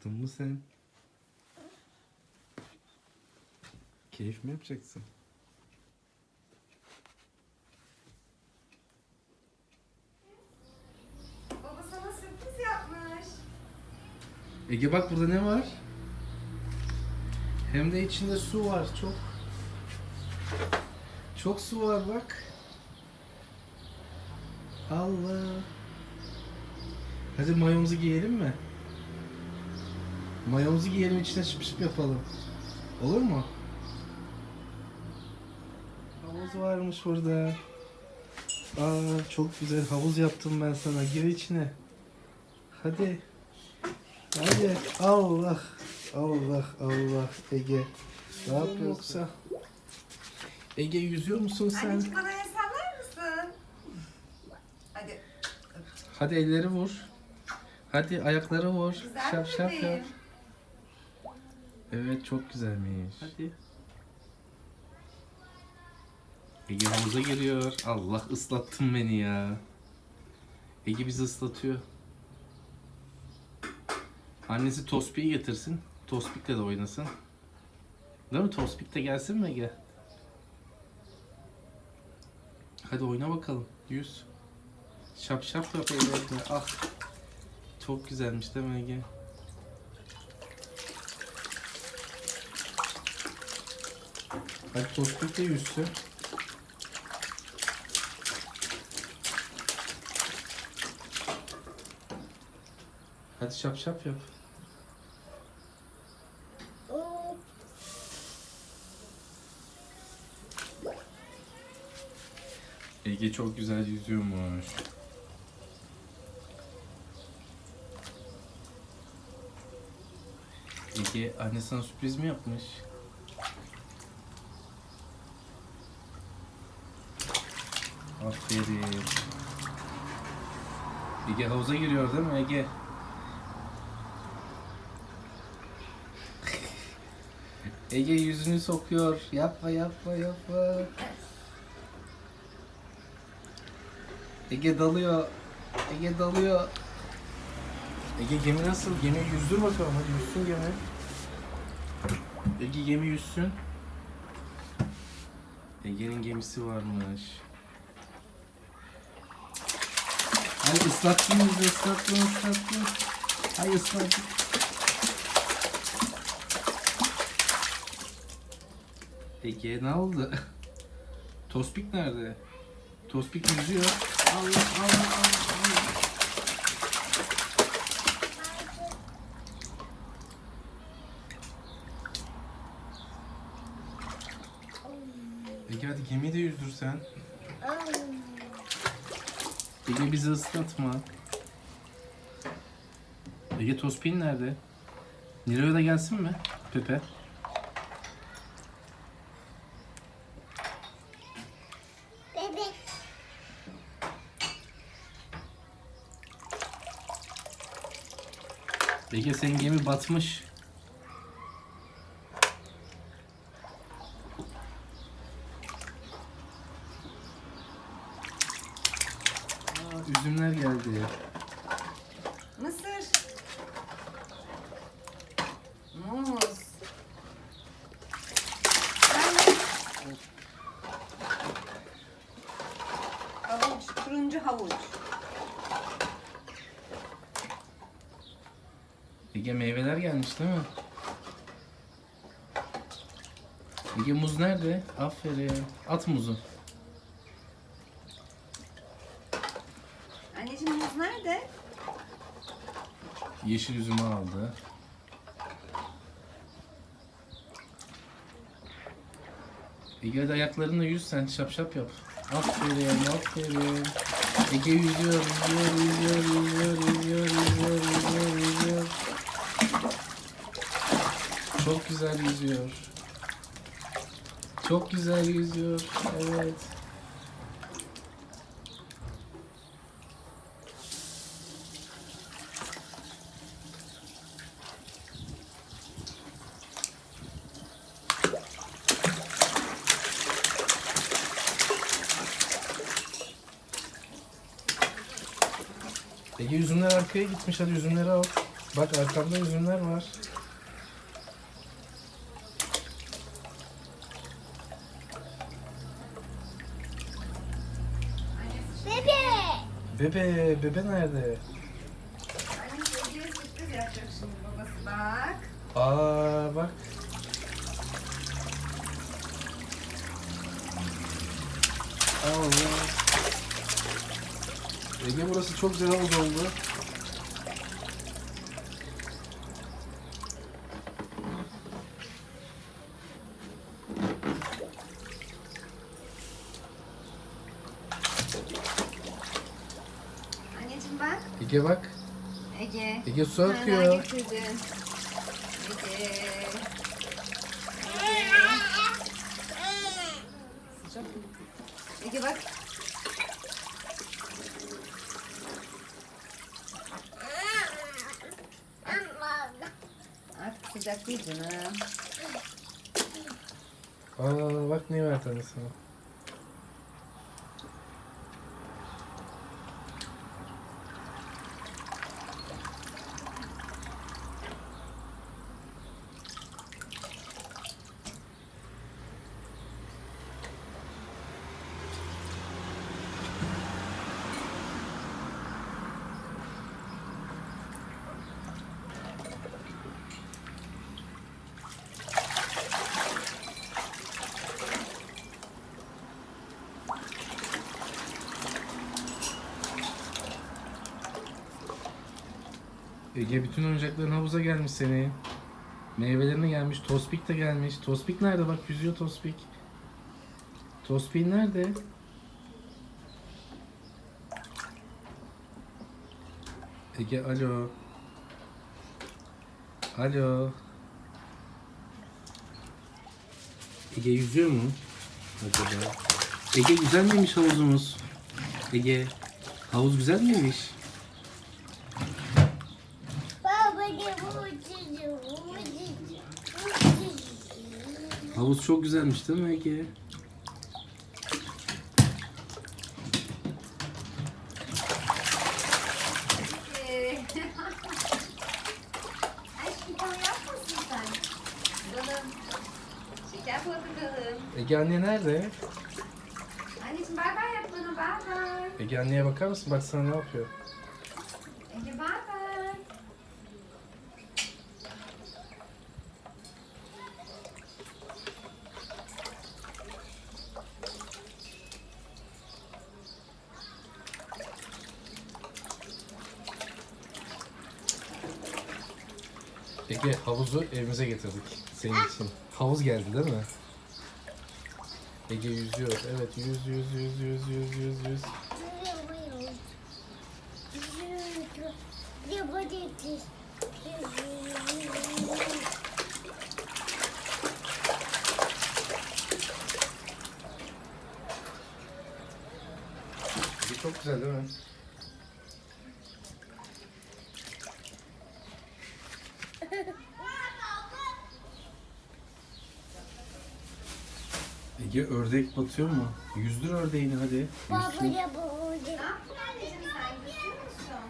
Kalktın mı sen? Keyif mi yapacaksın? Baba sana sürpriz yapmış. Ege bak burada ne var? Hem de içinde su var çok. Çok su var bak. Allah. Hadi mayomuzu giyelim mi? Mayomuzu giyelim içine şıp şıp yapalım. Olur mu? Havuz varmış burada. Aa çok güzel havuz yaptım ben sana. Gir içine. Hadi. Hadi. Allah. Allah Allah Ege. Ne yapıyorsa? Ege yüzüyor musun sen? Anneciğim bana el sallar mısın? Hadi. Hadi elleri vur. Hadi ayakları vur. Güzel şap şap bebeğim. Evet çok güzelmiş. Hadi. Ege havuza giriyor. Allah ıslattın beni ya. Ege bizi ıslatıyor. Annesi Tospik'i getirsin. Tospik'le de oynasın. Değil mi? Tospik de gelsin mi Ege? Hadi oyna bakalım. Yüz. Şap şap yap. Ah. Çok güzelmiş değil mi Ege? Hadi Tospik de yüzsün. Hadi şap şap yap. Ege çok güzel yüzüyormuş. Ege anne sana sürpriz mi yapmış? Aferin. Ege havuza giriyor değil mi Ege? Ege yüzünü sokuyor. Yapma yapma yapma. Ege dalıyor. Ege dalıyor. Ege gemi nasıl? Gemi yüzdür bakalım. Hadi yüzsün gemi. Ege gemi yüzsün. Ege'nin gemisi varmış. Hadi ıslattın bizi ıslattın ıslattın. Hay ıslattık. Ege ne oldu? Tospik nerede? Tospik yüzüyor. Allah Allah Allah Allah. Ege hadi gemiyi de yüzdür sen. Ege bizi ıslatma. Ege Tospik'in nerede? Nilo'ya da gelsin mi? Pepe. Bebek. Ege senin gemi batmış. Üzümler geldi. Mısır. Muz. Havuç, turuncu havuç. Ege meyveler gelmiş değil mi? Ege muz nerede? Aferin. At muzu. Anneciğim muz nerede? Yeşil üzümü aldı. Ege hadi ayaklarınla yüz sen şap şap yap. Aferin aferin. Ege yüzüyor yüzüyor yüzüyor yüzüyor yüzüyor yüzüyor yüzüyor yüzüyor. Çok güzel yüzüyor. Çok güzel yüzüyor. Evet. Ege üzümler arkaya gitmiş. Hadi üzümleri al. Bak arkamda üzümler var. Bebe. Bebe, bebe nerede? Aa bak. Allah. Ege burası çok güzel havuz oldu. Anneciğim bak. Ege bak. Ege. Ege su akıyor. Ege. Mı? Ege bak. Sıcak değil canım. Aa bak ne verdi sana. Ege bütün oyuncakların havuza gelmiş senin. Meyvelerine gelmiş. Tospik de gelmiş. Tospik nerede? Bak yüzüyor Tospik. Tospik nerede? Ege alo. Alo. Ege yüzüyor mu? Acaba? Ege güzel miymiş havuzumuz? Ege havuz güzel miymiş? Havuz çok güzelmiş değil mi Ege? Ege. Anne nerede? Anneciğim bay bay yap bana bay bay. Ege anneye bakar mısın? Baksana ne yapıyor? Ege bay bay. Ege havuzu evimize getirdik senin için. Havuz geldi değil mi? Ege yüzüyor. Evet yüz yüz yüz yüz yüz yüz yüz. Çok güzel değil mi? Ege ördek batıyor mu? Yüzdür ördeğini hadi. Baba Yüzsün. uçucu? yaptın anneciğim sen? Yüzüyor musun?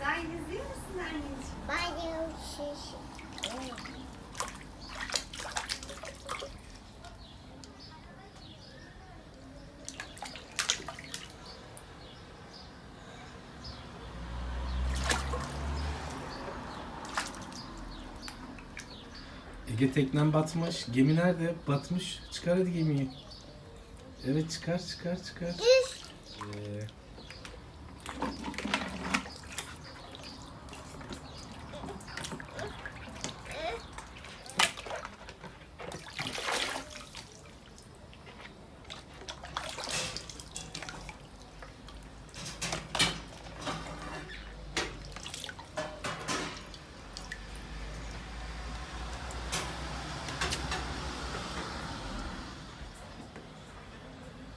Sen yüzüyor musun anneciğim? Ben de Ege teknen batmış. Gemi nerede? Batmış. Çıkar hadi gemiyi. Evet çıkar çıkar çıkar.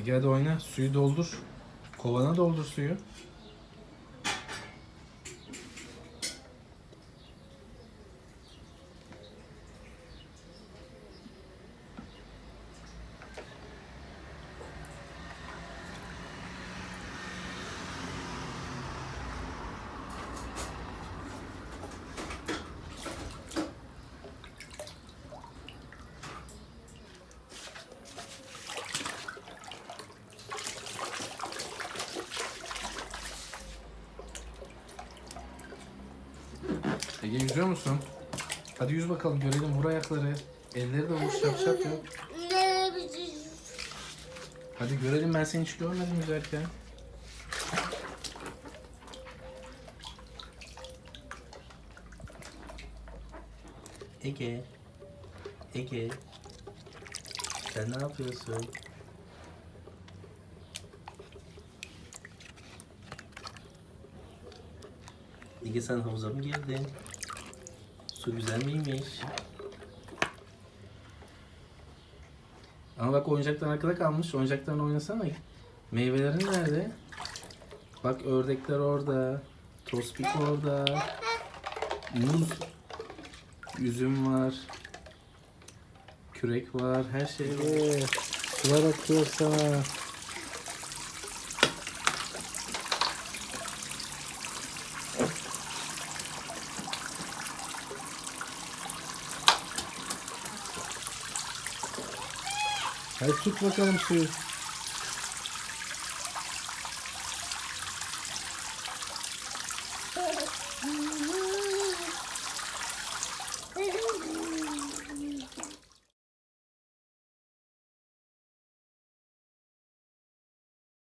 Ege hadi oyna. Suyu doldur. Kovana doldur suyu. Ege yüzüyor musun? Hadi yüz bakalım görelim vur ayakları. Elleri de vur şap şap? Hadi görelim ben seni hiç görmedim yüzerken. Ege. Ege. Sen ne yapıyorsun? Ege sen havuza mı girdin? Su güzel miymiş? Ama bak oyuncaklar arkada kalmış. Oyuncaklarla oynasana. Meyvelerin nerede? Bak ördekler orada. Tospik orada. Muz. Üzüm var. Kürek var. Her şey var. Sular akıyor sana. Hadi tut bakalım suyu.